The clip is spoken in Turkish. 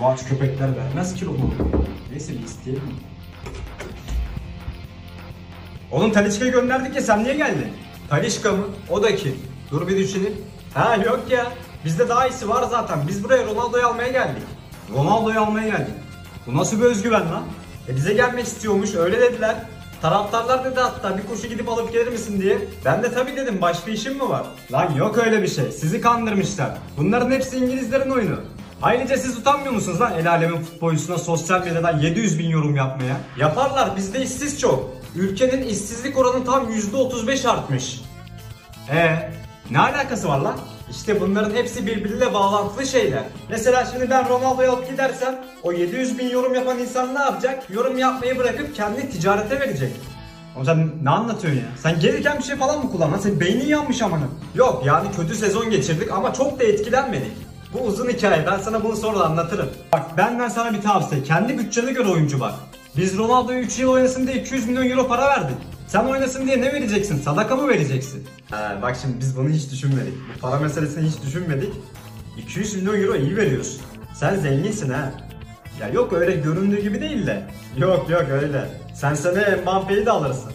Bu köpekler vermez ki Ronaldo. Neyse bir isteyelim. Oğlum Talişka'yı gönderdik ya sen niye geldin? Talişka mı? O da kim? Dur bir düşüneyim. Ha yok ya. Bizde daha iyisi var zaten. Biz buraya Ronaldo'yu almaya geldik. Ronaldo'yu almaya geldik. Bu nasıl bir özgüven lan? E bize gelmek istiyormuş öyle dediler. Taraftarlar dedi hatta bir koşu gidip alıp gelir misin diye. Ben de tabii dedim başka işim mi var? Lan yok öyle bir şey. Sizi kandırmışlar. Bunların hepsi İngilizlerin oyunu. Ayrıca siz utanmıyor musunuz lan el alemin futbolcusuna sosyal medyadan 700 bin yorum yapmaya? Yaparlar bizde işsiz çok. Ülkenin işsizlik oranı tam %35 artmış. Ee, ne alakası var lan? İşte bunların hepsi birbiriyle bağlantılı şeyler. Mesela şimdi ben Ronaldo'yu alıp gidersem o 700 bin yorum yapan insan ne yapacak? Yorum yapmayı bırakıp kendi ticarete verecek. Oğlum sen ne anlatıyorsun ya? Sen gelirken bir şey falan mı kullandın? Senin beynin yanmış amına. Yok yani kötü sezon geçirdik ama çok da etkilenmedik. Bu uzun hikaye ben sana bunu sonra anlatırım. Bak benden sana bir tavsiye. Kendi bütçene göre oyuncu bak. Biz Ronaldo'yu 3 yıl oynasın diye 200 milyon euro para verdik. Sen oynasın diye ne vereceksin? Sadaka mı vereceksin? Ha, bak şimdi biz bunu hiç düşünmedik. Bu para meselesini hiç düşünmedik. 200 milyon euro iyi veriyorsun. Sen zenginsin ha. Ya yok öyle göründüğü gibi değil de. Yok yok öyle. Sen sene Mbappe'yi de alırsın.